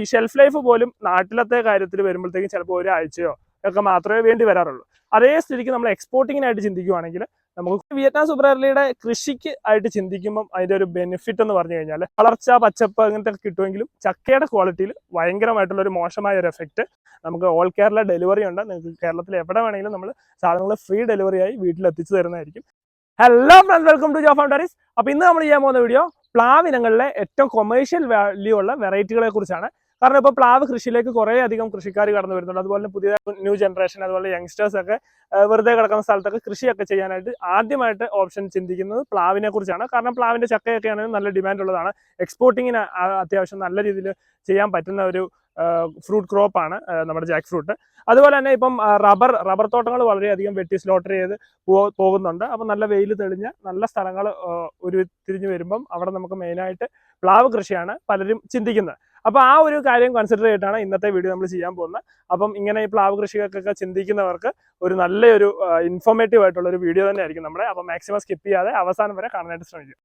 ഈ shelf life പോലും നാട്ടിലത്തെ കാര്യത്തിൽ വരുമ്പോഴത്തേക്കും ചിലപ്പോൾ ഒരാഴ്ചയോ ഒക്കെ മാത്രമേ വേണ്ടി വരാറുള്ളൂ. അതേ സ്ഥിതിക്ക് നമ്മൾ എക്സ്പോർട്ടിങ്ങിനായിട്ട് ചിന്തിക്കുകയാണെങ്കിൽ നമുക്ക് വിയറ്റ്നാം സൂപ്പർ എർലിയുടെ കൃഷിക്ക് ആയിട്ട് ചിന്തിക്കുമ്പം അതിന്റെ ഒരു ബെനിഫിറ്റ് എന്ന് പറഞ്ഞു കഴിഞ്ഞാൽ വളർച്ച പച്ചപ്പ് അങ്ങനത്തെ കിട്ടുമെങ്കിലും ചക്കയുടെ ക്വാളിറ്റിയിൽ ഭയങ്കരമായിട്ടുള്ള ഒരു മോശമായ ഒരു എഫക്റ്റ് നമുക്ക് ഓൾ കേരള ഡെലിവറി ഉണ്ട്. നിങ്ങൾക്ക് കേരളത്തിൽ എവിടെ വേണമെങ്കിലും നമ്മൾ സാധനങ്ങൾ ഫ്രീ ഡെലിവറി ആയി വീട്ടിൽ എത്തിച്ചു തരുന്നതായിരിക്കും. Hello friends welcome to Jo foundries അപ്പോൾ ഇന്ന് നമ്മൾ ചെയ്യാൻ പോകുന്ന വീഡിയോ പ്ലാവ് ഇനങ്ങളിലെ ഏറ്റവും കൊമേഴ്ഷ്യൽ വാല്യൂ ഉള്ള വെറൈറ്റികളെ കുറിച്ചാണ്. കാരണം ഇപ്പോൾ പ്ലാവ് കൃഷിയിലേക്ക് കുറേ അധികം കൃഷിക്കാർ കടന്നു വരുന്നുണ്ട്. അതുപോലെ പുതിയ ന്യൂ ജനറേഷൻ അതുപോലെ യങ്സ്റ്റേഴ്സ് ഒക്കെ വെറുതെ കിടക്കുന്ന സ്ഥലത്തൊക്കെ കൃഷിയൊക്കെ ചെയ്യാനായിട്ട് ആദ്യമായിട്ട് ഓപ്ഷൻ ചിന്തിക്കുന്നത് പ്ലാവിനെ കുറിച്ചാണ്. കാരണം പ്ലാവിന്റെ ചക്കയൊക്കെ ആണെങ്കിൽ നല്ല ഡിമാൻഡ് ഉള്ളതാണ്. എക്സ്പോർട്ടിങ്ങിന് അത്യാവശ്യം നല്ല രീതിയിൽ ചെയ്യാൻ പറ്റുന്ന ഒരു ഫ്രൂട്ട് ക്രോപ്പാണ് നമ്മുടെ ജാക്ക് ഫ്രൂട്ട് അതുപോലെ തന്നെ ഇപ്പം റബ്ബർ റബ്ബർ തോട്ടങ്ങൾ വളരെയധികം വെട്ടി സ്ലോട്ടർ ചെയ്ത് പോകുന്നുണ്ട്. അപ്പം നല്ല വെയിൽ തെളിഞ്ഞ നല്ല സ്ഥലങ്ങൾ ഒരു തിരിഞ്ഞു വരുമ്പം അവിടെ നമുക്ക് മെയിനായിട്ട് പ്ലാവ് കൃഷിയാണ് പലരും ചിന്തിക്കുന്നത്. അപ്പോൾ ആ ഒരു കാര്യം കൺസിഡർ ചെയ്തിട്ടാണ് ഇന്നത്തെ വീഡിയോ നമ്മൾ ചെയ്യാൻ പോകുന്നത്. അപ്പം ഇങ്ങനെ ഈ പ്ലാവ് കൃഷികൾക്കൊക്കെ ചിന്തിക്കുന്നവർക്ക് ഒരു നല്ലൊരു ഇൻഫോർമേറ്റീവ് ആയിട്ടുള്ള ഒരു വീഡിയോ തന്നെ ആയിരിക്കും നമ്മുടെ. അപ്പം മാക്സിമം സ്കിപ്പ് ചെയ്യാതെ അവസാനം വരെ കാണാനായിട്ട് ശ്രമിക്കും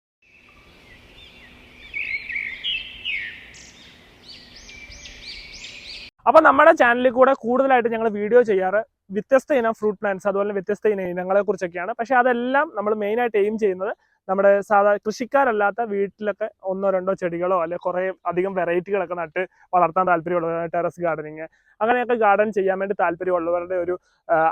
അപ്പൊ നമ്മുടെ ചാനലിൽ കൂടെ കൂടുതലായിട്ട് ഞങ്ങൾ വീഡിയോ ചെയ്യാറ് വ്യത്യസ്ത ഇനം ഫ്രൂട്ട് പ്ലാന്റ്സ് അതുപോലെ വ്യത്യസ്ത ഇനം ഇനങ്ങളെ കുറിച്ചൊക്കെയാണ്. പക്ഷേ അതെല്ലാം നമ്മൾ മെയിൻ ആയിട്ട് എയിം ചെയ്യുന്നത് നമ്മുടെ സാധാ കൃഷിക്കാരല്ലാത്ത വീട്ടിലൊക്കെ ഒന്നോ രണ്ടോ ചെടികളോ അല്ലെ കുറെ അധികം വെറൈറ്റികളൊക്കെ നട്ട് വളർത്താൻ താല്പര്യമുള്ളവർ ടെറസ് ഗാർഡനിങ് അങ്ങനെയൊക്കെ ഗാർഡൻ ചെയ്യാൻ വേണ്ടി താല്പര്യമുള്ളവരുടെ ഒരു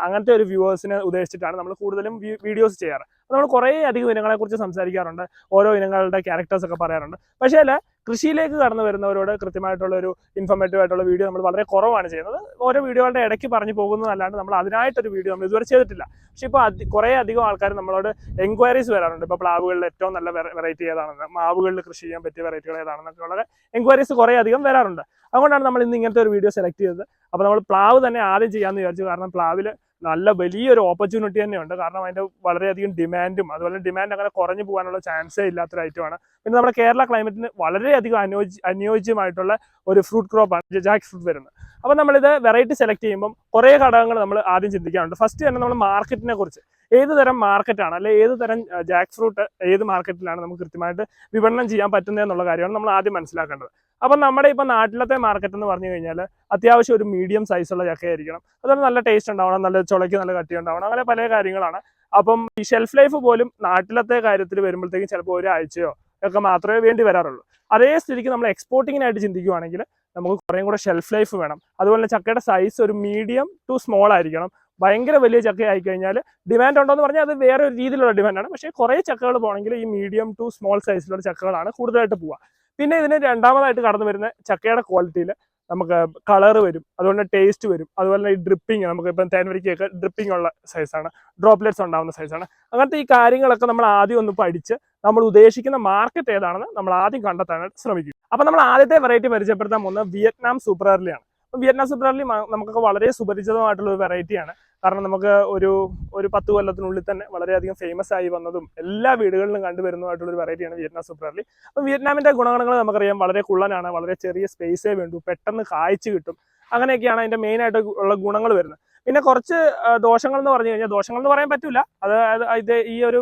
അങ്ങനത്തെ ഒരു വ്യൂവേഴ്സിനെ ഉദ്ദേശിച്ചിട്ടാണ് നമ്മൾ കൂടുതലും വീഡിയോസ് ചെയ്യാറ്. നമ്മൾ കുറേ അധികം ഇനങ്ങളെ കുറിച്ച് സംസാരിക്കാറുണ്ട്. ഓരോ ഇനങ്ങളുടെ ക്യാരക്ടേഴ്സ് ഒക്കെ പറയാറുണ്ട്. പക്ഷേ അല്ല കൃഷിയിലേക്ക് കടന്നു വരുന്നവരോട് കൃത്യമായിട്ടുള്ള ഒരു ഇൻഫോർമേറ്റീവ് ആയിട്ടുള്ള വീഡിയോ നമ്മൾ വളരെ കുറവാണ് ചെയ്യുന്നത്. ഓരോ വീഡിയോകളുടെ ഇടയ്ക്ക് പറഞ്ഞു പോകുന്നതല്ലാണ്ട് നമ്മൾ അതിനായിട്ടൊരു വീഡിയോ നമ്മൾ ഇതുവരെ ചെയ്തിട്ടില്ല. പക്ഷേ ഇപ്പോൾ കുറേ അധികം ആൾക്കാർ നമ്മളോട് എൻക്വയറീസ് വരാറുണ്ട്. ഇപ്പോൾ പ്ലാവുകളിൽ ഏറ്റവും നല്ല വെറൈറ്റി ഏതാണെന്ന് മാവുകളിൽ കൃഷി ചെയ്യാൻ പറ്റിയ വെറൈറ്റികൾ ഏതാണെന്നൊക്കെ വളരെ എൻക്വയറീസ് കുറേ അധികം വരാറുണ്ട്. അതുകൊണ്ടാണ് നമ്മൾ ഇന്ന് ഇങ്ങനത്തെ ഒരു വീഡിയോ സെലക്ട് ചെയ്തത്. അപ്പോൾ നമ്മൾ പ്ലാവ് തന്നെ ആദ്യം ചെയ്യാമെന്ന് വിചാരിച്ചു. കാരണം പ്ലാവിൽ നല്ല വലിയൊരു ഓപ്പർച്യൂണിറ്റി തന്നെയുണ്ട്. കാരണം അതിന്റെ വളരെയധികം ഡിമാൻഡും അതുപോലെ ഡിമാൻഡ് അങ്ങനെ കുറഞ്ഞു പോകാനുള്ള ചാൻസേ ഇല്ലാത്തൊരു ഐറ്റമാണ് പിന്നെ നമ്മുടെ കേരള ക്ലൈമറ്റിന് വളരെയധികം അനുയോജ്യ അനുയോജ്യമായിട്ടുള്ള ഒരു ഫ്രൂട്ട് ക്രോപ്പാണ് ജാക്ക് ഫ്രൂട്ട് വരുന്നത്. അപ്പോൾ നമ്മളിത് വെറൈറ്റി സെലക്ട് ചെയ്യുമ്പം കുറേ ഘടകങ്ങൾ നമ്മൾ ആദ്യം ചിന്തിക്കാറുണ്ട്. ഫസ്റ്റ് തന്നെ നമ്മൾ മാർക്കറ്റിനെ കുറിച്ച്. ഏത് തരം മാർക്കറ്റാണ് അല്ലെ ഏത് തരം ജാക്ക് ഫ്രൂട്ട് ഏത് മാർക്കറ്റിലാണ് നമുക്ക് കൃത്യമായിട്ട് വിപണനം ചെയ്യാൻ പറ്റുന്നത് എന്നുള്ള കാര്യമാണ് നമ്മൾ ആദ്യം മനസ്സിലാക്കേണ്ടത്. അപ്പം നമ്മുടെ ഇപ്പം നാട്ടിലത്തെ മാർക്കറ്റ് എന്ന് പറഞ്ഞു കഴിഞ്ഞാൽ അത്യാവശ്യം ഒരു മീഡിയം സൈസുള്ള ചക്കയായിരിക്കണം അതുപോലെ നല്ല ടേസ്റ്റ് ഉണ്ടാവണം നല്ല ചുളയ്ക്ക് നല്ല കട്ടി ഉണ്ടാവണം അങ്ങനെ പല കാര്യങ്ങളാണ്. അപ്പം ഈ ഷെൽഫ് ലൈഫ് പോലും നാട്ടിലത്തെ കാര്യത്തിൽ വരുമ്പോഴത്തേക്കും ചിലപ്പോൾ ഒരാഴ്ചയോ ഒക്കെ മാത്രമേ വേണ്ടി വരാറുള്ളൂ. അതേ സ്ഥിതിക്ക് നമ്മൾ എക്സ്പോർട്ടിങ്ങിനായിട്ട് ചിന്തിക്കുവാണെങ്കിൽ നമുക്ക് കുറേയും കൂടെ ഷെൽഫ് ലൈഫ് വേണം. അതുപോലെ തന്നെ ചക്കയുടെ സൈസ് ഒരു മീഡിയം ടു സ്മോൾ ആയിരിക്കണം. ഭയങ്കര വലിയ ചക്ക ആയി കഴിഞ്ഞാൽ ഡിമാൻഡ് ഉണ്ടോ എന്ന് പറഞ്ഞാൽ അത് വേറെ ഒരു രീതിയിലുള്ള ഡിമാൻഡാണ് പക്ഷേ കുറേ ചക്കകൾ പോകണമെങ്കിൽ ഈ മീഡിയം ടു സ്മോൾ സൈസിലുള്ള ചക്കകളാണ് കൂടുതലായിട്ട് പോവുക. പിന്നെ ഇതിന് രണ്ടാമതായിട്ട് കടന്നു വരുന്ന ചക്കയുടെ ക്വാളിറ്റിയിൽ നമുക്ക് കളർ വരും അതുപോലെ ടേസ്റ്റ് വരും അതുപോലെ ഈ ഡ്രിപ്പിംഗ് നമുക്ക് ഇപ്പം തേൻവരിക്കൊക്കെ ഡ്രിപ്പിംഗ് ഉള്ള സൈസാണ് ഡ്രോപ്ലെറ്റ്സ് ഉണ്ടാകുന്ന സൈസാണ് അങ്ങനത്തെ ഈ കാര്യങ്ങളൊക്കെ നമ്മൾ ആദ്യം ഒന്ന് പഠിച്ച് നമ്മൾ ഉദ്ദേശിക്കുന്ന മാർക്കറ്റ് ഏതാണെന്ന് നമ്മൾ ആദ്യം കണ്ടെത്താനായിട്ട് ശ്രമിക്കും. അപ്പം നമ്മൾ ആദ്യത്തെ വെറൈറ്റി പരിചയപ്പെടുത്താൻ പോകുന്നത് വിയറ്റ്നാം സൂപ്പർ എർലിയാണ് അപ്പം വിയറ്റ്നാം എർലി നമുക്കൊക്കെ വളരെ സുപരിചിതമായിട്ടുള്ള ഒരു വെറൈറ്റിയാണ് കാരണം നമുക്ക് ഒരു ഒരു പത്ത് കൊല്ലത്തിനുള്ളിൽ തന്നെ വളരെയധികം ഫേമസ് ആയി വന്നതും എല്ലാ വീടുകളിലും കണ്ടുവരുന്നതായിട്ടുള്ള ഒരു വെറൈറ്റിയാണ് വിയറ്റ്നാം സൂപ്പർ എർലി അപ്പം വിയറ്റ്നാമിന്റെ ഗുണഗണങ്ങൾ നമുക്കറിയാം വളരെ കുള്ളനാണ് വളരെ ചെറിയ സ്പേസേ വേണ്ടൂ പെട്ടെന്ന് കായ്ച്ചു കിട്ടും. അങ്ങനെയൊക്കെയാണ് അതിന്റെ മെയിൻ ആയിട്ട് ഉള്ള ഗുണങ്ങൾ വരുന്നത്. പിന്നെ കുറച്ച് ദോഷങ്ങൾ എന്ന് പറഞ്ഞു കഴിഞ്ഞാൽ ദോഷങ്ങൾ എന്ന് പറയാൻ പറ്റില്ല അത് ഇത് ഈ ഒരു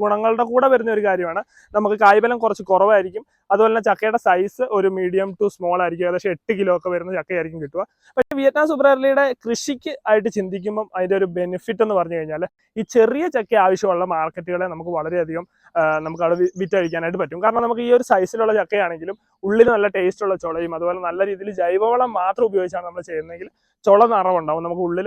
ഗുണങ്ങളുടെ കൂടെ വരുന്ന ഒരു കാര്യമാണ്. നമുക്ക് കായ്ബലം കുറച്ച് കുറവായിരിക്കും. അതുപോലെ തന്നെ ചക്കയുടെ സൈസ് ഒരു മീഡിയം ടു സ്മോൾ ആയിരിക്കും. ഏകദേശം എട്ട് കിലോ ഒക്കെ വരുന്ന ചക്കയായിരിക്കും കിട്ടുക. പക്ഷേ വിയറ്റ്നാം സൂപ്പർ കൃഷിക്ക് ആയിട്ട് ചിന്തിക്കുമ്പം അതിന്റെ ഒരു ബെനിഫിറ്റ് എന്ന് പറഞ്ഞു കഴിഞ്ഞാൽ ഈ ചെറിയ ചക്ക ആവശ്യമുള്ള മാർക്കറ്റുകളെ നമുക്ക് വളരെയധികം നമുക്ക് അവിടെ വിറ്റഴിക്കാനായിട്ട് പറ്റും. കാരണം നമുക്ക് ഈ ഒരു സൈസിലുള്ള ചക്കയാണെങ്കിലും ഉള്ളിൽ നല്ല ടേസ്റ്റ് ഉള്ള ചുളയും അതുപോലെ നല്ല രീതിയിൽ ജൈവവളം മാത്രം ഉപയോഗിച്ചാണ് നമ്മൾ ചെയ്യുന്നതെങ്കിൽ ചുള നിറവുണ്ടാവും. നമുക്ക് ഉള്ളിൽ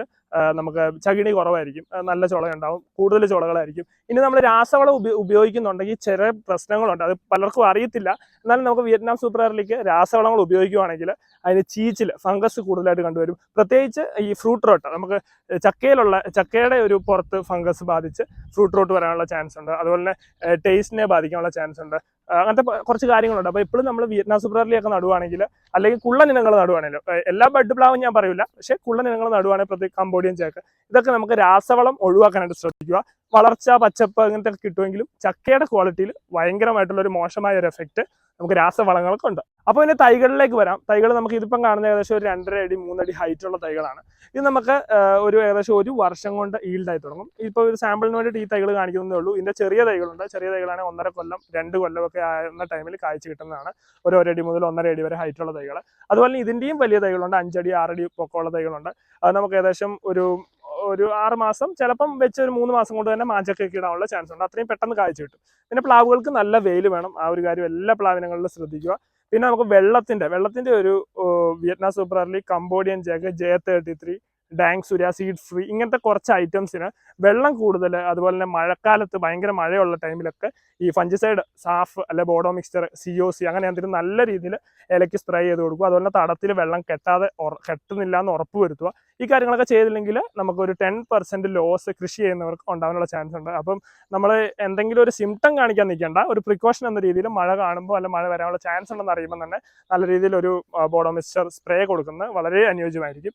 നമുക്ക് ചകിണി കുറവായിരിക്കും. നല്ല ചുളയുണ്ടാവും. കൂടുതൽ ചുളകളായിരിക്കും. ഇനി നമ്മൾ രാസവളം ഉപ ഉപയോഗിക്കുന്നുണ്ടെങ്കിൽ ചില പ്രശ്നങ്ങളുണ്ട്. അത് പലർക്കും അറിയത്തില്ല. എന്നാലും നമുക്ക് വിയറ്റ്നാം സൂപ്പർ എയറിലേക്ക് രാസവളങ്ങൾ ഉപയോഗിക്കുകയാണെങ്കിൽ അതിന് ചീച്ചിൽ ഫംഗസ് കൂടുതലായിട്ട് കണ്ടുവരും. പ്രത്യേകിച്ച് ഈ ഫ്രൂട്ട് റോട്ട് നമുക്ക് ചക്കയിലുള്ള ചക്കയുടെ ഒരു പുറത്ത് ഫംഗസ് ബാധിച്ച് ഫ്രൂട്ട് റോട്ട് വരാനുള്ള ചാൻസ് ഉണ്ട്. അതുപോലെ തന്നെ ടേസ്റ്റിനെ ബാധിക്കാനുള്ള ചാൻസ് ഉണ്ട്. അങ്ങനത്തെ കുറച്ച് കാര്യങ്ങളുണ്ട്. അപ്പോൾ ഇപ്പോഴും നമ്മൾ വിയറ്റ്നാം സൂപ്പർ എയറിലേക്ക് നടുവാണെങ്കിൽ അല്ലെങ്കിൽ കുള്ളൻ ഇനങ്ങൾ നടുവാണെങ്കിലും എല്ലാ ബഡ് പ്ലാവും ഞാൻ പറയില്ല പക്ഷേ കുള്ളൻ ഇനങ്ങൾ നടുവാണെങ്കിൽ പ്രത്യേക കമ്പോഡിയൻ ചേക്ക്. ഇതൊക്കെ നമുക്ക് രാസവളം ഒഴിവാക്കാനായിട്ട് ശ്രദ്ധിക്കുക. വളർച്ച പച്ചപ്പ് അങ്ങനത്തെ കിട്ടുമെങ്കിലും ചക്കയുടെ ക്വാളിറ്റിയിൽ ഭയങ്കരമായിട്ടുള്ള ഒരു മോശമായ ഒരു എഫക്റ്റ് നമുക്ക് രാസവളങ്ങൾക്ക് ഉണ്ട് അപ്പോൾ ഇനി തൈകളിലേക്ക് വരാം. തൈകൾ നമുക്ക് ഇതിപ്പം കാണുന്ന ഏകദേശം ഒരു രണ്ടര അടി മൂന്നടി ഹൈറ്റ് ഉള്ള തൈകളാണ്. ഇത് നമുക്ക് ഒരു ഏകദേശം ഒരു വർഷം കൊണ്ട് ഈൽഡായി തുടങ്ങും. ഇപ്പോൾ ഒരു സാമ്പിളിന് വേണ്ടിയിട്ട് ഈ തൈകൾ കാണിക്കുന്നതേ ഉള്ളൂ. ഇതിന്റെ ചെറിയ തൈകളുണ്ട്. ചെറിയ തൈകളാണ് ഒന്നര കൊല്ലം രണ്ട് കൊല്ലമൊക്കെ ആയിരുന്ന ടൈമിൽ കാഴ്ച കിട്ടുന്നതാണ്. ഒരു ഒരടി മുതൽ ഒന്നര അടി വരെ ഹൈറ്റുള്ള തൈകൾ അതുപോലെ തന്നെ ഇതിന്റെയും വലിയ തൈകളുണ്ട്. അഞ്ചടി ആറടി പൊക്കമുള്ള തൈകളുണ്ട്. അത് നമുക്ക് ഏകദേശം ഒരു ഒരു ആറ് മാസം ചിലപ്പം വെച്ച് ഒരു മൂന്ന് മാസം കൊണ്ട് തന്നെ മാഞ്ചൊക്കെ ഇടാനുള്ള ചാൻസ് ഉണ്ട്. അത്രയും പെട്ടെന്ന് കാഴ്ച കിട്ടും. പിന്നെ പ്ലാവുകൾക്ക് നല്ല വെയിൽ വേണം. ആ ഒരു കാര്യം എല്ലാ പ്ലാവിനങ്ങളിലും ശ്രദ്ധിക്കുക. പിന്നെ നമുക്ക് വെള്ളത്തിന്റെ വെള്ളത്തിന്റെ ഒരു Vietnam super early Cambodian jack J thirty three Dang Surya seed free ഇങ്ങനത്തെ കുറച്ച് ഐറ്റംസിന് വെള്ളം കൂടുതൽ അതുപോലെ തന്നെ മഴക്കാലത്ത് ഭയങ്കര മഴയുള്ള ടൈമിലൊക്കെ ഈ ഫഞ്ചിസൈഡ് സാഫ് അല്ലെ ബോഡോ മിക്സ്ചർ സി ഒ സി അങ്ങനെ എന്തെങ്കിലും നല്ല രീതിയിൽ ഇലയ്ക്ക് സ്പ്രേ ചെയ്ത് കൊടുക്കുക. അതുപോലെ തടത്തിൽ വെള്ളം കെട്ടാതെ കെട്ടുന്നില്ല എന്ന് ഉറപ്പ് വരുത്തുക. ഈ കാര്യങ്ങളൊക്കെ ചെയ്തില്ലെങ്കിൽ നമുക്കൊരു ടെൻ പെർസെന്റ് ലോസ് കൃഷി ചെയ്യുന്നവർക്ക് ഉണ്ടാകാനുള്ള ചാൻസ് ഉണ്ട്. അപ്പം നമ്മൾ എന്തെങ്കിലും ഒരു സിംറ്റം കാണിക്കാൻ നിൽക്കേണ്ട ഒരു പ്രിക്കോഷൻ എന്ന രീതിയിൽ മഴ കാണുമ്പോൾ അല്ല മഴ വരാനുള്ള ചാൻസ് ഉണ്ടെന്ന് അറിയുമ്പോൾ തന്നെ നല്ല രീതിയിൽ ഒരു ബോഡോ മിക്സ്ചർ സ്പ്രേ കൊടുക്കുന്നത് വളരെ അനുയോജ്യമായിരിക്കും.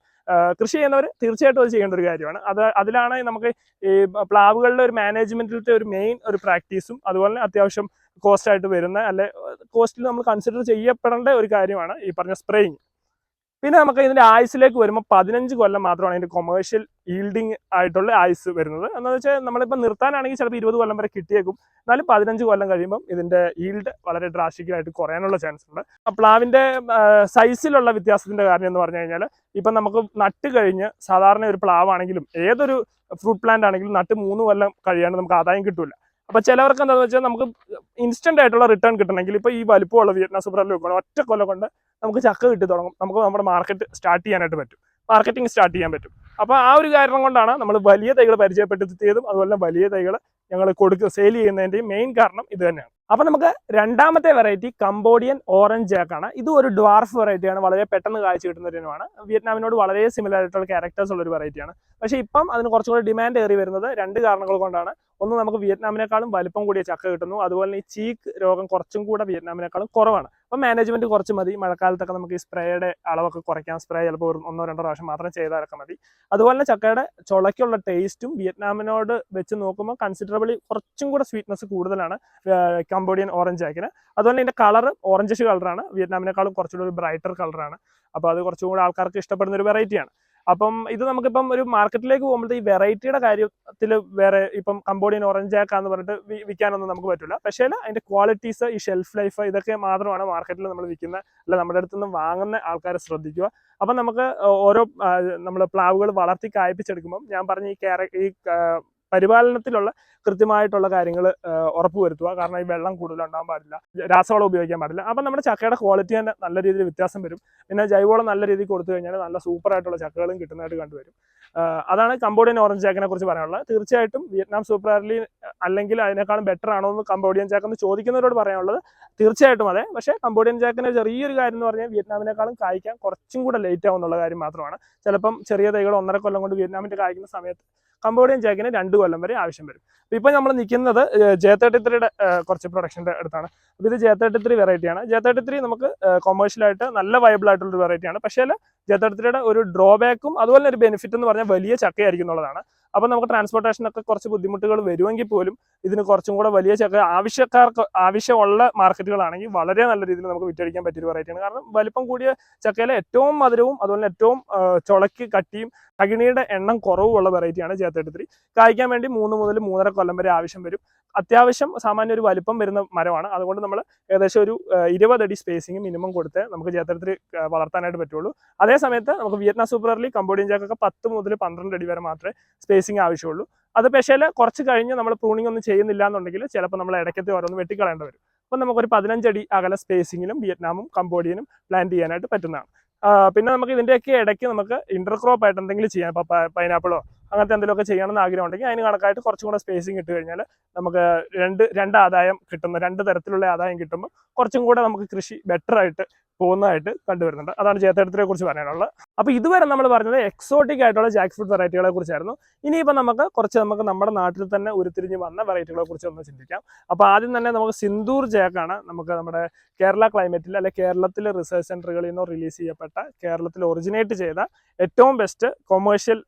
കൃഷി ചെയ്യുന്നവർ തീർച്ചയായിട്ടും അത് ചെയ്യേണ്ട ഒരു കാര്യമാണ്. അത് അതിലാണ് നമുക്ക് ഈ പ്ലാവുകളുടെ ഒരു മാനേജ്മെന്റിലത്തെ ഒരു മെയിൻ ഒരു പ്രാക്ടീസും അതുപോലെ തന്നെ അത്യാവശ്യം കോസ്റ്റ് ആയിട്ട് വരുന്ന അല്ലെ കോസ്റ്റിൽ നമ്മൾ കൺസിഡർ ചെയ്യപ്പെടേണ്ട ഒരു കാര്യമാണ് ഈ പറഞ്ഞ സ്പ്രേയിങ് പിന്നെ നമുക്ക് ഇതിന്റെ ആയുസിലേക്ക് വരുമ്പോൾ പതിനഞ്ച് കൊല്ലം മാത്രമാണ് ഇതിന്റെ കൊമേഴ്ഷ്യൽ ഈൽഡിങ് ആയിട്ടുള്ള ആയുസ് വരുന്നത്. എന്താണെന്ന് വെച്ചാൽ നമ്മളിപ്പോൾ നിർത്താനാണെങ്കിൽ ചിലപ്പോൾ ഇരുപത് കൊല്ലം വരെ കിട്ടിയേക്കും. എന്നാലും പതിനഞ്ച് കൊല്ലം കഴിയുമ്പം ഇതിന്റെ ഈൽഡ് വളരെ ഡ്രാസ്റ്റിക്കലായിട്ട് കുറയാനുള്ള ചാൻസ് ഉണ്ട്. ആ പ്ലാവിന്റെ സൈസിലുള്ള വ്യത്യാസത്തിന്റെ കാരണം എന്ന് പറഞ്ഞു കഴിഞ്ഞാൽ ഇപ്പം നമുക്ക് നട്ട് കഴിഞ്ഞ് സാധാരണ ഒരു പ്ലാവാണെങ്കിലും ഏതൊരു ഫ്രൂട്ട് പ്ലാന്റ് ആണെങ്കിലും നട്ട് മൂന്ന് കൊല്ലം കഴിയാണ്ട് നമുക്ക് ആദായം കിട്ടില്ല അപ്പോൾ ചിലവർക്ക് എന്താണെന്ന് വെച്ചാൽ നമുക്ക് ഇൻസ്റ്റന്റ് ആയിട്ടുള്ള റിട്ടേൺ കിട്ടണമെങ്കിൽ ഇപ്പോൾ ഈ വലിപ്പമുള്ള വിയറ്റ്നാം വെക്കണം ഒറ്റ കൊല്ലം കൊണ്ട് നമുക്ക് ചക്ക കിട്ടി തുടങ്ങും. നമുക്ക് നമ്മുടെ മാർക്കറ്റ് സ്റ്റാർട്ട് ചെയ്യാനായിട്ട് പറ്റും. മാർക്കറ്റിംഗ് സ്റ്റാർട്ട് ചെയ്യാൻ പറ്റും. അപ്പോൾ ആ ഒരു കാരണം കൊണ്ടാണ് നമ്മൾ വലിയ തൈകൾ പരിചയപ്പെടുത്തിയതും അതുപോലെ വലിയ തൈകൾ ഞങ്ങൾ കൊടുക്കുക സെയിൽ ചെയ്യുന്നതിന്റെയും മെയിൻ കാരണം ഇത് തന്നെയാണ്. അപ്പോൾ നമുക്ക് രണ്ടാമത്തെ വെറൈറ്റി കംബോഡിയൻ ഓറഞ്ച് ജാക്കാണ് ഇത് ഒരു ഡ്വാർഫ് വെറൈറ്റിയാണ് വളരെ പെട്ടെന്ന് കാഴ്ച കിട്ടുന്ന ഒരു ഇനമാണ്. വിയറ്റ്നാമിനോട് വളരെ സിമിലർ ആയിട്ടുള്ള ക്യാരക്ടേഴ്സ് ഉള്ള ഒരു വെറൈറ്റിയാണ് പക്ഷേ ഇപ്പം അതിന് കുറച്ചുകൂടി ഡിമാൻഡ് ഏറി വരുന്നത് രണ്ട് കാരണങ്ങൾ കൊണ്ടാണ്. ഒന്ന് നമുക്ക് വിയറ്റ്നാമിനേക്കാളും വലിപ്പം കൂടിയ ചക്ക കിട്ടുന്നു. അതുപോലെ ഈ ചീക്ക് രോഗം കുറച്ചും കൂടെ വിയറ്റ്നാമിനേക്കാളും കുറവാണ്. അപ്പം മാനേജ്മെന്റ് കുറച്ച് മതി. മഴക്കാലത്തൊക്കെ നമുക്ക് ഈ സ്പ്രേയുടെ അളവൊക്കെ കുറയ്ക്കാം. സ്പ്രേ ചിലപ്പോൾ ഒരു ഒന്നോ രണ്ടോ പ്രാവശ്യം മാത്രം ചെയ്താലൊക്കെ മതി. അതുപോലെ തന്നെ ചക്കയുടെ ചുളയ്ക്കുള്ള ടേസ്റ്റും വിയറ്റ്നാമിനോട് വെച്ച് നോക്കുമ്പോൾ കൺസിഡറബിളി കുറച്ചും കൂടെ സ്വീറ്റ്നസ് കൂടുതലാണ്. കംബോഡിയൻ ഓറഞ്ച് ആക്കിന്. അതുപോലെ ഇതിന്റെ കളർ ഓറഞ്ചിഷ് കളറാണ് വിയറ്റ്നാമിനേക്കാളും കുറച്ചുകൂടി ഒരു ബ്രൈറ്റർ കളറാണ് അപ്പോൾ അത് കുറച്ചും കൂടെ ആൾക്കാർക്ക് ഇഷ്ടപ്പെടുന്ന ഒരു വെറൈറ്റിയാണ് അപ്പം ഇത് നമുക്കിപ്പം ഒരു മാർക്കറ്റിലേക്ക് പോകുമ്പോൾ ഈ വെറൈറ്റിയുടെ കാര്യത്തിൽ വേറെ ഇപ്പം കംബോഡിയൻ ഓറഞ്ച് ആക്കാന്ന് പറഞ്ഞിട്ട് വിൽക്കാനൊന്നും നമുക്ക് പറ്റില്ല പക്ഷേ അതിന്റെ ക്വാളിറ്റീസ് ഈ ഷെൽഫ് ലൈഫ് ഇതൊക്കെ മാത്രമാണ് മാർക്കറ്റിൽ നമ്മൾ വിൽക്കുന്ന. അല്ല നമ്മുടെ അടുത്ത് നിന്ന് വാങ്ങുന്ന ആൾക്കാരെ ശ്രദ്ധിക്കുക. അപ്പം നമുക്ക് ഓരോ നമ്മൾ പ്ലാവുകൾ വളർത്തി കായ്പിച്ചെടുക്കുമ്പം ഞാൻ പറഞ്ഞ ഈ ക്യാര ഈ പരിപാലനത്തിലുള്ള കൃത്യമായിട്ടുള്ള കാര്യങ്ങൾ ഉറപ്പുവരുത്തുക. കാരണം ഈ വെള്ളം കൂടുതൽ ഉണ്ടാകാൻ പാടില്ല. രാസവളം ഉപയോഗിക്കാൻ പാടില്ല. അപ്പം നമ്മുടെ ചക്കയുടെ ക്വാളിറ്റി തന്നെ നല്ല രീതിയിൽ വ്യത്യാസം വരും. പിന്നെ ജൈവവളം നല്ല രീതിയിൽ കൊടുത്തു കഴിഞ്ഞാൽ നല്ല സൂപ്പർ ആയിട്ടുള്ള ചക്കകളും കിട്ടുന്നതായിട്ട് കണ്ടുവരും. അതാണ് കംബോഡിയൻ ഓറഞ്ച് ചാക്കിനെ കുറിച്ച് പറയാനുള്ളത്. തീർച്ചയായിട്ടും വിയറ്റ്നാം സൂപ്പർ ആർലി അല്ലെങ്കിൽ അതിനേക്കാളും ബെറ്റർ ആണോ എന്ന് കംബോഡിയൻ ചാക്ക് എന്ന് ചോദിക്കുന്നവരോട് പറയാനുള്ളത്. തീർച്ചയായിട്ടും അതെ. പക്ഷേ കംബോഡിയൻ ചാക്കിന് ചെറിയൊരു കാര്യം എന്ന് പറഞ്ഞാൽ വിയറ്റ്നാമിനേക്കാളും കായ്ക്കാൻ കുറച്ചും കൂടെ ലേറ്റ് ആവും എന്നുള്ള കാര്യം മാത്രമാണ്. ചിലപ്പം ചെറിയ തൈകൾ ഒന്നര കൊല്ലം കൊണ്ട് വിയറ്റ്നാമിന്റെ കായ്ക്കുന്ന സമയത്ത് കംബോഡിയൻ ചാക്കിന് രണ്ട് കൊല്ലം വരെ ആവശ്യം വരും. അപ്പോൾ ഇപ്പോൾ നമ്മൾ നിൽക്കുന്നത് ജെ തേർട്ടി ത്രീയുടെ കുറച്ച് പ്രൊഡക്ഷന്റെ അടുത്താണ്. അപ്പോൾ ഇത് ജെ തേർട്ടി ത്രീ വെറൈറ്റിയാണ് ജെ തേർട്ടി ത്രീ നമുക്ക് കൊമേഴ്ഷ്യലായിട്ട് നല്ല വയബിൾ ആയിട്ടുള്ള ഒരു വെറൈറ്റിയാണ് പക്ഷേ ജെ തേർട്ടി ത്രീയുടെ ഒരു ഡ്രോബാക്കും അതുപോലെ ഒരു ബെനിഫിറ്റ് എന്ന് പറഞ്ഞാൽ വലിയ ചക്കയായിരിക്കും എന്നുള്ളതാണ്. അപ്പോൾ നമുക്ക് ട്രാൻസ്പോർട്ടേഷനൊക്കെ കുറച്ച് ബുദ്ധിമുട്ടുകൾ വരുമെങ്കിൽ പോലും ഇതിന് കുറച്ചും കൂടെ വലിയ ചക്ക ആവശ്യക്കാർക്ക് ആവശ്യമുള്ള മാർക്കറ്റുകളാണെങ്കിൽ വളരെ നല്ല രീതിയിൽ നമുക്ക് വിറ്റഴിക്കാൻ പറ്റിയൊരു വെറൈറ്റിയാണ് കാരണം വലിപ്പം കൂടിയ ചക്കയിലെ ഏറ്റവും മധുരവും അതുപോലെ ഏറ്റവും ചുളക്ക് കട്ടിയും അഗ്നിയുടെ എണ്ണം കുറവുള്ള വെറൈറ്റിയാണ് ജെ തേർട്ടി കായ്ക്കാൻ വേണ്ടി മൂന്ന് മുതൽ മൂന്നര കൊല്ലം വരെ ആവശ്യം വരും. അത്യാവശ്യം സാമാന്യ ഒരു വലുപ്പം വരുന്ന മരമാണ്. അതുകൊണ്ട് നമ്മൾ ഏകദേശം ഒരു ഇരുപതടി സ്പേസിങ് മിനിമം കൊടുത്ത് നമുക്ക് ജെ തേർട്ടി ത്രീ വളർത്താനായിട്ട് പറ്റുള്ളൂ. അതേ സമയത്ത് നമുക്ക് വിയറ്റ്നാം സൂപ്പർ അർലി കംബോഡിയൻ ജാക്കൊക്കെ പത്ത് മുതൽ പന്ത്രണ്ട് അടി വരെ മാത്രമേ സ്പേസിങ് ആവശ്യമുള്ളൂ. അത് പക്ഷേ കുറച്ച് കഴിഞ്ഞ് നമ്മൾ പ്രൂണിംഗ് ഒന്നും ചെയ്യുന്നില്ല എന്നുണ്ടെങ്കിൽ ചിലപ്പോൾ നമ്മൾ ഇടയ്ക്കത്തെ ഓരോന്ന് വെട്ടിക്കളയേണ്ടി വരും. അപ്പം നമുക്കൊരു പതിനഞ്ചടി അകല സ്പേസിങ്ങിലും വിയറ്റ്നാമും കമ്പോഡിയനും പ്ലാൻ ചെയ്യാനായിട്ട് പറ്റുന്നതാണ്. പിന്നെ നമുക്ക് ഇതിന്റെയൊക്കെ ഇടയ്ക്ക് നമുക്ക് ഇന്റർക്രോപ്പ് ആയിട്ട് എന്തെങ്കിലും ചെയ്യാം. പൈനാപ്പിളോ അങ്ങനത്തെ എന്തെങ്കിലുമൊക്കെ ചെയ്യണമെന്ന് ആഗ്രഹം ഉണ്ടെങ്കിൽ അതിന് കണക്കായിട്ട് കുറച്ചും കൂടെ സ്പേസിങ് ഇട്ട് കഴിഞ്ഞാൽ നമുക്ക് രണ്ട് രണ്ട് ആദായം കിട്ടുന്ന രണ്ട് തരത്തിലുള്ള ആദായം കിട്ടുമ്പോൾ കുറച്ചും കൂടെ നമുക്ക് കൃഷി ബെറ്റർ ആയിട്ട് പോകുന്നതായിട്ട് കണ്ടുവരുന്നുണ്ട്. അതാണ് ജേത്തേടത്തിനെ കുറിച്ച് പറയാനുള്ളത്. അപ്പോൾ ഇതുവരെ നമ്മൾ പറഞ്ഞത് എക്സോട്ടിക് ആയിട്ടുള്ള ജാക്ക് ഫ്രൂട്ട് വെറൈറ്റികളെ കുറിച്ചായിരുന്നു. ഇനിയിപ്പോൾ നമുക്ക് കുറച്ച് നമുക്ക് നമ്മുടെ നാട്ടിൽ തന്നെ ഉരുത്തിരിഞ്ഞ് വന്ന വെറൈറ്റികളെ കുറിച്ച് ഒന്ന് ചിന്തിക്കാം. അപ്പോൾ ആദ്യം തന്നെ നമുക്ക് സിന്ദൂർ ജാക്കാണ് നമുക്ക് നമ്മുടെ കേരള ക്ലൈമറ്റിൽ അല്ലെ കേരളത്തിലെ റിസർച്ച് സെന്ററുകളിൽ നിന്നോ റിലീസ് ചെയ്യപ്പെട്ട കേരളത്തിൽ ഒറിജിനേറ്റ് ചെയ്ത ഏറ്റവും ബെസ്റ്റ് കൊമേഴ്ഷ്യൽ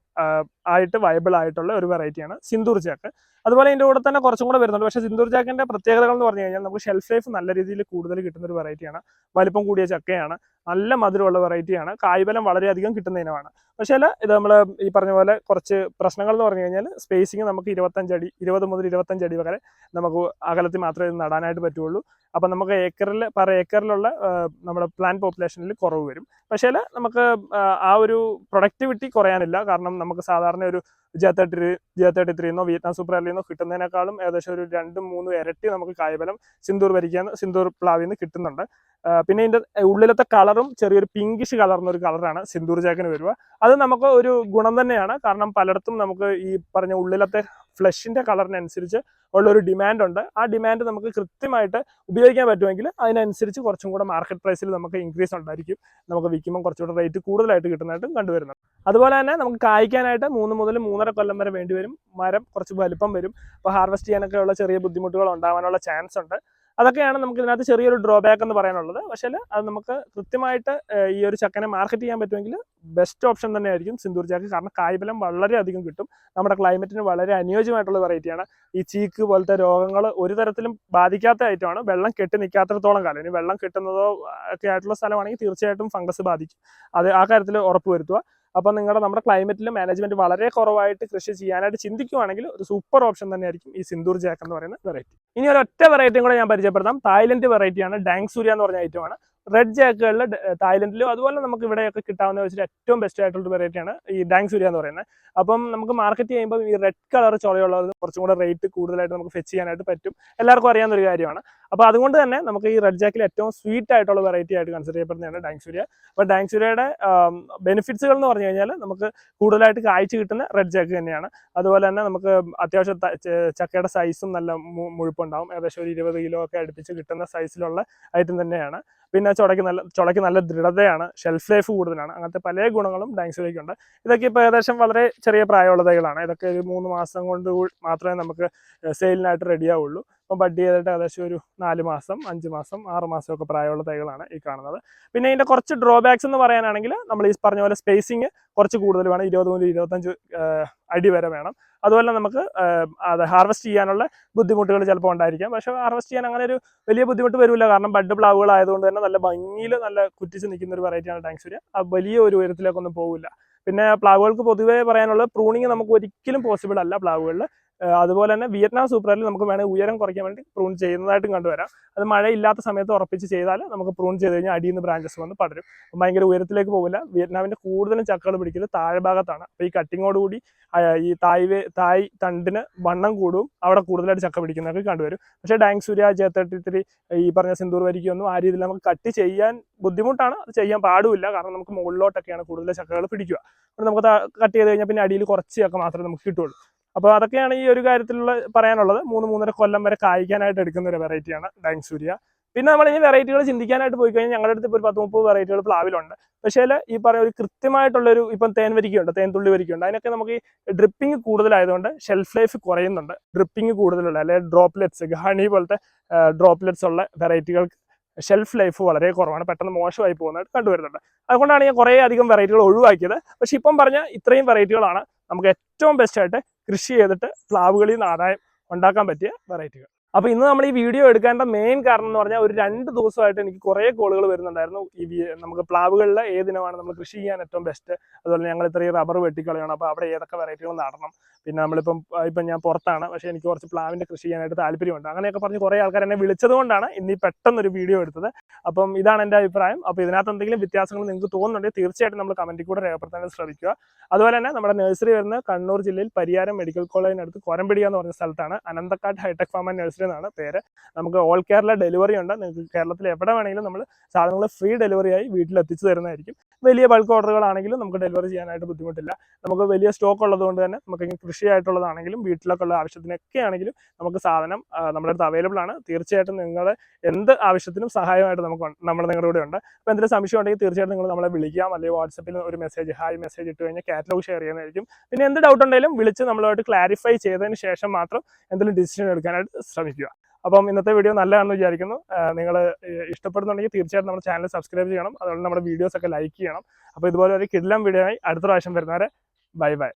ആയിട്ട് വയബിൾ ആയിട്ടുള്ള ഒരു വെറൈറ്റിയാണ് സിന്ദൂർ ചാക്ക് അതുപോലെ ഇതിന്റെ കൂടെ തന്നെ കുറച്ചും കൂടെ വരുന്നുണ്ട്. പക്ഷേ സിന്ദൂർ ചാക്കിന്റെ പ്രത്യേകതകൾ എന്ന് പറഞ്ഞു കഴിഞ്ഞാൽ നമുക്ക് ഷെൽഫ് ലൈഫ് നല്ല രീതിയിൽ കൂടുതൽ കിട്ടുന്ന ഒരു വെറൈറ്റിയാണ് വലിപ്പം കൂടിയ ചക്കയാണ്. നല്ല മധുരമുള്ള വെറൈറ്റിയാണ് കായ്ബലം വളരെയധികം കിട്ടുന്ന ഇനമാണ് പക്ഷേ ഇത് നമ്മൾ ഈ പറഞ്ഞ പോലെ കുറച്ച് പ്രശ്നങ്ങൾ എന്ന് പറഞ്ഞു കഴിഞ്ഞാൽ സ്പേസിങ് നമുക്ക് ഇരുപത്തഞ്ചടി ഇരുപത് മുതൽ ഇരുപത്തഞ്ചടി വരെ നമുക്ക് അകലത്തിൽ മാത്രമേ ഇത് നടാനായിട്ട് പറ്റുള്ളൂ. അപ്പം നമുക്ക് ഏക്കറിൽ പെർ ഏക്കറിലുള്ള നമ്മുടെ പ്ലാന്റ് പോപ്പുലേഷനിൽ കുറവ് വരും. പക്ഷേ നമുക്ക് ആ ഒരു പ്രൊഡക്ടിവിറ്റി കുറയാനില്ല. കാരണം നമുക്ക് സാധാരണ ഒരു ജെ തേർട്ടി ജെ തേർട്ടി ത്രീന്നോ വിയറ്റ്നാം സൂപ്പർ അല്ലിന്നോ കിട്ടുന്നതിനേക്കാളും ഏകദേശം ഒരു രണ്ടും മൂന്നും ഇരട്ടി നമുക്ക് കായബലം സിന്ദൂർ വരിക്കാൻ സിന്ദൂർ പ്ലാവിൽ നിന്ന് കിട്ടുന്നുണ്ട്. പിന്നെ ഇതിന്റെ ഉള്ളിലത്തെ കളറും ചെറിയൊരു പിങ്കിഷ് കളർന്ന ഒരു കളറാണ് സിന്ദൂർ ജാക്കിന് വരിക. അത് നമുക്ക് ഒരു ഗുണം തന്നെയാണ്. കാരണം പലയിടത്തും നമുക്ക് ഈ പറഞ്ഞ ഉള്ളിലത്തെ ഫ്ലഷിന്റെ കളറിനനുസരിച്ച് ഉള്ള ഒരു ഡിമാൻഡ് ഉണ്ട്. ആ ഡിമാൻഡ് നമുക്ക് കൃത്യമായിട്ട് ഉപയോഗിക്കാൻ പറ്റുമെങ്കിൽ അതിനനുസരിച്ച് കുറച്ചും കൂടെ മാർക്കറ്റ് പ്രൈസിൽ നമുക്ക് ഇൻക്രീസ് ഉണ്ടായിരിക്കും. നമുക്ക് വിൽക്കുമ്പോൾ കുറച്ചുകൂടെ റേറ്റ് കൂടുതലായിട്ട് കിട്ടുന്നതായിട്ടും കണ്ടുവരുന്നത് അതുപോലെ തന്നെ നമുക്ക് കായ്ക്കാനായിട്ട് മൂന്ന് മുതൽ മൂന്നര കൊല്ലം വരെ വേണ്ടി വരും. മരം കുറച്ച് വലുപ്പം വരും. അപ്പോൾ ഹാർവെസ്റ്റ് ചെയ്യാനൊക്കെ ഉള്ള ചെറിയ ബുദ്ധിമുട്ടുകൾ ഉണ്ടാകാനുള്ള ചാൻസ് ഉണ്ട്. അതൊക്കെയാണ് നമുക്ക് ഇതിനകത്ത് ചെറിയൊരു ഡ്രോബാക്ക് എന്ന് പറയാനുള്ളത്. പക്ഷേ അത് നമുക്ക് കൃത്യമായിട്ട് ഈ ഒരു ചക്കനെ മാർക്കറ്റ് ചെയ്യാൻ പറ്റുമെങ്കിൽ ബെസ്റ്റ് ഓപ്ഷൻ തന്നെയായിരിക്കും സിന്ദൂർ ചാക്ക്. കാരണം കായ്ബലം വളരെയധികം കിട്ടും. നമ്മുടെ ക്ലൈമറ്റിന് വളരെ അനുയോജ്യമായിട്ടുള്ള വെറൈറ്റിയാണ് ഈ ചീക്ക് പോലത്തെ രോഗങ്ങൾ ഒരു തരത്തിലും ബാധിക്കാത്ത ഐറ്റമാണ് വെള്ളം കെട്ടി നിൽക്കാത്തിടത്തോളം കാലം. ഇനി വെള്ളം കിട്ടുന്നതോ ഒക്കെ ആയിട്ടുള്ള സ്ഥലമാണെങ്കിൽ തീർച്ചയായിട്ടും ഫംഗസ് ബാധിക്കും. അത് ആ കാര്യത്തിൽ ഉറപ്പ് വരുത്തുക. അപ്പോൾ നിങ്ങളുടെ നമ്മുടെ ക്ലൈമറ്റിൽ മാനേജ്മെന്റ് വളരെ കുറവായിട്ട് കൃഷി ചെയ്യാനായിട്ട് ചിന്തിക്കുവാണെങ്കിൽ ഒരു സൂപ്പർ ഓപ്ഷൻ തന്നെയായിരിക്കും ഈ സിന്ദൂർ ജാക്ക് എന്ന് പറയുന്ന വെറൈറ്റി ഇനി ഒരൊറ്റ വെറൈറ്റിയും കൂടെ ഞാൻ പരിചയപ്പെടുത്താം. തായ്ലൻഡ് വെറൈറ്റിയാണ് ഡാങ് സൂര്യ എന്ന് പറഞ്ഞ ഐറ്റമാണ് റെഡ് ജാക്കുകളിൽ തായ്ലൻഡിലും അതുപോലെ നമുക്ക് ഇവിടെയൊക്കെ കിട്ടാവുന്ന വെച്ചിട്ട് ഏറ്റവും ബെസ്റ്റ് ആയിട്ടുള്ള വെറൈറ്റിയാണ് ഈ ഡാങ് സൂര്യ എന്ന് പറയുന്നത്. അപ്പം നമുക്ക് മാർക്കറ്റ് ചെയ്യുമ്പോൾ ഈ റെഡ് കളർ ചുളയുള്ളത് കുറച്ചും കൂടെ റേറ്റ് കൂടുതലായിട്ട് നമുക്ക് ഫെച്ച് ചെയ്യാനായിട്ട് പറ്റും. എല്ലാവർക്കും അറിയാവുന്ന ഒരു കാര്യമാണ്. അപ്പോൾ അതുകൊണ്ട് തന്നെ നമുക്ക് ഈ റെഡ് ജാക്കിൽ ഏറ്റവും സ്വീറ്റ് ആയിട്ടുള്ള വെറൈറ്റി ആയിട്ട് കൺസിഡർ ചെയ്യപ്പെടുന്നതാണ് ഡാങ് സൂര്യ. അപ്പോൾ ഡാങ് സൂര്യയുടെ ബെനിഫിറ്റ്സുകൾ എന്ന് പറഞ്ഞു കഴിഞ്ഞാൽ നമുക്ക് കൂടുതലായിട്ട് കാഴ്ച കിട്ടുന്ന റെഡ് ജാക്ക് തന്നെയാണ്. അതുപോലെ തന്നെ നമുക്ക് അത്യാവശ്യം ചക്കയുടെ സൈസും നല്ല മുഴുപ്പുണ്ടാവും. ഏകദേശം ഒരു ഇരുപത് കിലോ ഒക്കെ അടുപ്പിച്ച് കിട്ടുന്ന സൈസിലുള്ള ഐറ്റം തന്നെയാണ്. പിന്നെ ചുടയ്ക്ക് നല്ല ചുടയ്ക്ക് നല്ല ദൃഢതയാണ് ഷെൽഫ് ലൈഫ് കൂടുതലാണ്. അങ്ങനത്തെ പല ഗുണങ്ങളും ഡാങ്സിലേക്കുണ്ട് ഇതൊക്കെ ഇപ്പോൾ ഏകദേശം വളരെ ചെറിയ പ്രായമുള്ള തൈകളാണ്. ഇതൊക്കെ ഒരു മൂന്ന് മാസം കൊണ്ട് മാത്രമേ നമുക്ക് സെയിലിനായിട്ട് റെഡി ആവുള്ളൂ. അപ്പം ബഡ് ചെയ്തിട്ട് ഏകദേശം ഒരു നാല് മാസം അഞ്ച് മാസം ആറ് മാസമൊക്കെ പ്രായമുള്ള തൈകളാണ് ഈ കാണുന്നത്. പിന്നെ ഇതിന്റെ കുറച്ച് ഡ്രോബാക്സ് എന്ന് പറയാനാണെങ്കിൽ നമ്മൾ ഈ പറഞ്ഞ പോലെ സ്പേസിങ് കുറച്ച് കൂടുതൽ വേണം. ഇരുപത് മുതൽ ഇരുപത്തഞ്ച് അടി വരെ വേണം. അതുപോലെ നമുക്ക് അത് ഹാർവെസ്റ്റ് ചെയ്യാനുള്ള ബുദ്ധിമുട്ടുകൾ ചിലപ്പോൾ ഉണ്ടായിരിക്കാം. പക്ഷെ ഹാർവെസ്റ്റ് ചെയ്യാൻ അങ്ങനെ ഒരു വലിയ ബുദ്ധിമുട്ട് വരില്ല. കാരണം ബഡ് പ്ലാവുകൾ ആയതുകൊണ്ട് തന്നെ നല്ല ഭംഗിയിൽ നല്ല കുറ്റിച്ച് നിൽക്കുന്ന ഒരു വെറൈറ്റിയാണ് ടാങ്സൂര്യ വലിയ ഒരു ഉയരത്തിലേക്കൊന്നും പോകില്ല പിന്നെ പ്ലാവുകൾക്ക് പൊതുവേ പറയാനുള്ളത് പ്രൂണിങ് നമുക്ക് ഒരിക്കലും പോസിബിൾ അല്ല പ്ലാവുകളിൽ. അതുപോലെ തന്നെ വിയറ്റ്നാം സൂപ്പറിൽ നമുക്ക് വേണമെങ്കിൽ ഉയരം കുറയ്ക്കാൻ വേണ്ടി പ്രൂൺ ചെയ്യുന്നതായിട്ടും കണ്ടുവരാം. അത് മഴയില്ലാത്ത സമയത്ത് ഉറപ്പിച്ച് ചെയ്താൽ നമുക്ക് പ്രൂൺ ചെയ്ത് കഴിഞ്ഞാൽ അടിയിൽ നിന്ന് ബ്രാഞ്ചസ് വന്ന് പടരും. ഭയങ്കര ഉയരത്തിലേക്ക് പോകില്ല. വിയറ്റ്നാമിന്റെ കൂടുതലും ചക്കകൾ പിടിക്കുന്നത് താഴെ ഭാഗത്താണ് അപ്പോൾ ഈ കട്ടിങ്ങോടുകൂടി കൂടി ഈ തായ് തായ് തണ്ടിന് വണ്ണം കൂടും. അവിടെ കൂടുതലായിട്ട് ചക്ക പിടിക്കുന്നതൊക്കെ കണ്ടുവരും. പക്ഷേ Dang Surya J thirty three ഈ പറഞ്ഞ സിന്ദൂർ വരിക്കൊന്നും ആ രീതിയിൽ നമുക്ക് കട്ട് ചെയ്യാൻ ബുദ്ധിമുട്ടാണ്. അത് ചെയ്യാൻ പാടുമില്ല. കാരണം നമുക്ക് മുകളിലോട്ടൊക്കെയാണ് കൂടുതൽ ചക്കകൾ പിടിക്കുക. അപ്പോൾ നമുക്ക് കട്ട് ചെയ്ത് കഴിഞ്ഞാൽ പിന്നെ അടിയിൽ കുറച്ച് ചക്ക മാത്രമേ നമുക്ക് കിട്ടുള്ളൂ അപ്പോൾ അതൊക്കെയാണ് ഈ ഒരു കാര്യത്തിലുള്ള പറയാനുള്ളത്. മൂന്ന് മൂന്നര കൊല്ലം വരെ കായ്ക്കാനായിട്ട് എടുക്കുന്ന ഒരു വെറൈറ്റിയാണ് ഡാങ് സൂര്യ. പിന്നെ നമ്മൾ ഇനി വെറൈറ്റികൾ ചിന്തിക്കാനായിട്ട് പോയി കഴിഞ്ഞാൽ ഞങ്ങളുടെ അടുത്ത് ഇപ്പോൾ ഒരു പത്ത് മുപ്പത് വെറൈറ്റികൾ പ്ലാവിലുണ്ട്. പക്ഷേ ഈ പറഞ്ഞ ഒരു കൃത്യമായിട്ടുള്ളൊരു ഇപ്പം തേൻ വരിക്കുണ്ട് തേൻ തുള്ളി വരിക്കുണ്ട്. അതിനൊക്കെ നമുക്ക് ഈ ഡ്രിപ്പിംഗ് കൂടുതലായതുകൊണ്ട് ഷെൽഫ് ലൈഫ് കുറയുന്നുണ്ട്. ഡ്രിപ്പിംഗ് കൂടുതലുള്ള അല്ലെങ്കിൽ ഡ്രോപ്ലെറ്റ്സ് ഹണി പോലത്തെ ഡ്രോപ്ലെറ്റ്സ് ഉള്ള വെറൈറ്റികൾക്ക് ഷെൽഫ് ലൈഫ് വളരെ കുറവാണ്. പെട്ടെന്ന് മോശമായി പോകുന്നതായിട്ട് കണ്ടുവരുന്നുണ്ട്. അതുകൊണ്ടാണ് ഞാൻ കുറേ അധികം വെറൈറ്റികൾ ഒഴിവാക്കിയത്. പക്ഷേ ഇപ്പം പറഞ്ഞ ഇത്രയും വെറൈറ്റികളാണ് നമുക്ക് ഏറ്റവും ബെസ്റ്റ് ആയിട്ട് കൃഷി ചെയ്തിട്ട് പ്ലാവുകളിൽ നിന്ന് ആദായം ഉണ്ടാക്കാൻ പറ്റിയ വെറൈറ്റികൾ. അപ്പോൾ ഇന്ന് നമ്മൾ ഈ വീഡിയോ എടുക്കേണ്ട മെയിൻ കാരണം എന്ന് പറഞ്ഞാൽ ഒരു രണ്ട് ദിവസമായിട്ട് എനിക്ക് കുറേ കോളുകൾ വരുന്നുണ്ടായിരുന്നു. ഈ നമുക്ക് പ്ലാവുകളിൽ ഏതിനമാണ് നമ്മൾ കൃഷി ചെയ്യാൻ ഏറ്റവും ബെസ്റ്റ് അതുപോലെ ഞങ്ങൾ ഇത്രയും റബ്ബർ വെട്ടിക്കളയണം. അപ്പോൾ അവിടെ ഏതൊക്കെ വെറൈറ്റികൾ നടണം. പിന്നെ നമ്മളിപ്പം ഇപ്പം ഞാൻ പുറത്താണ്. പക്ഷേ എനിക്ക് കുറച്ച് പ്ലാവിന്റെ കൃഷി ചെയ്യാനായിട്ട് താല്പര്യമുണ്ട്. അങ്ങനെയൊക്കെ പറഞ്ഞ് കുറേ ആൾക്കാർ എന്നെ വിളിച്ചത് കൊണ്ടാണ് ഇന്ന് ഈ പെട്ടെന്നൊരു വീഡിയോ എടുത്തത്. അപ്പം ഇതാണ് എന്റെ അഭിപ്രായം. അപ്പോൾ ഇതിനകത്ത് എന്തെങ്കിലും വ്യത്യാസങ്ങൾ നിങ്ങൾക്ക് തോന്നുന്നുണ്ടെങ്കിൽ തീർച്ചയായിട്ടും നമ്മൾ കമന്റിൽ കൂടെ രേഖപ്പെടുത്താൻ ശ്രമിക്കുക. അതുപോലെ തന്നെ നമ്മുടെ നഴ്സറി വരുന്ന കണ്ണൂർ ജില്ലയിൽ പരിയാരം മെഡിക്കൽ കോളേജിനടുത്ത് കൊരമ്പടിയ എന്ന് പറഞ്ഞ സ്ഥലത്താണ്. Ananthakkad hi-tech farm and nursery എന്നാണ് പേര്. നമുക്ക് ഓൾ കേരള ഡെലിവറി ഉണ്ട്. നിങ്ങൾക്ക് കേരളത്തിൽ എവിടെ വേണമെങ്കിലും നമ്മൾ സാധനങ്ങൾ ഫ്രീ ഡെലിവറി ആയി വീട്ടിൽ എത്തിച്ചു തരുന്നതായിരിക്കും. വലിയ ബൾക്ക് ഓർഡറുകളാണെങ്കിലും നമുക്ക് ഡെലിവറി ചെയ്യാനായിട്ട് ബുദ്ധിമുട്ടില്ല. നമുക്ക് വലിയ സ്റ്റോക്ക് ഉള്ളതുകൊണ്ട് തന്നെ നമുക്ക് ഇങ്ങനെ കൃഷി ആയിട്ടുള്ളതാണെങ്കിലും വീട്ടിലൊക്കെ ഉള്ള ആവശ്യത്തിനൊക്കെ ആണെങ്കിലും നമുക്ക് സാധനം നമ്മുടെ അടുത്ത് അവൈലബിൾ ആണ്. തീർച്ചയായിട്ടും നിങ്ങളുടെ എന്ത് ആവശ്യത്തിനും സഹായമായിട്ട് നമുക്ക് നമ്മൾ നിങ്ങളുടെ കൂടെ ഉണ്ട്. അപ്പോൾ എന്തെങ്കിലും സംശയം ഉണ്ടെങ്കിൽ തീർച്ചയായിട്ടും നിങ്ങൾ നമ്മളെ വിളിക്കാം. അല്ലെങ്കിൽ വാട്സപ്പിൽ ഒരു മെസ്സേജ് ഹായ് മെസ്സേജ് ഇട്ട് കഴിഞ്ഞാൽ കാറ്റലോഗ് ഷെയർ ചെയ്യുന്നതായിരിക്കും. പിന്നെ എന്ത് ഡൗട്ട് ഉണ്ടെങ്കിലും വിളിച്ച് നമ്മളുമായിട്ട് ക്ലാരിഫൈ ചെയ്തതിന് ശേഷം മാത്രം എന്തെങ്കിലും ഡിസിഷൻ എടുക്കാനായിട്ട് ശ്രമിക്കുക. അപ്പം ഇന്നത്തെ വീഡിയോ നല്ലതാണെന്ന് വിചാരിക്കുന്നു. നിങ്ങൾ ഇഷ്ടപ്പെടുന്നുണ്ടെങ്കിൽ തീർച്ചയായിട്ടും നമ്മുടെ ചാനൽ സബ്സ്ക്രൈബ് ചെയ്യണം. അതുപോലെ നമ്മുടെ വീഡിയോസ് ഒക്കെ ലൈക്ക് ചെയ്യണം. അപ്പോൾ ഇതുപോലെ ഒരു കിടിലം വീഡിയോ ആയി അടുത്ത പ്രാവശ്യം വരുന്നവരെ ബൈ ബൈ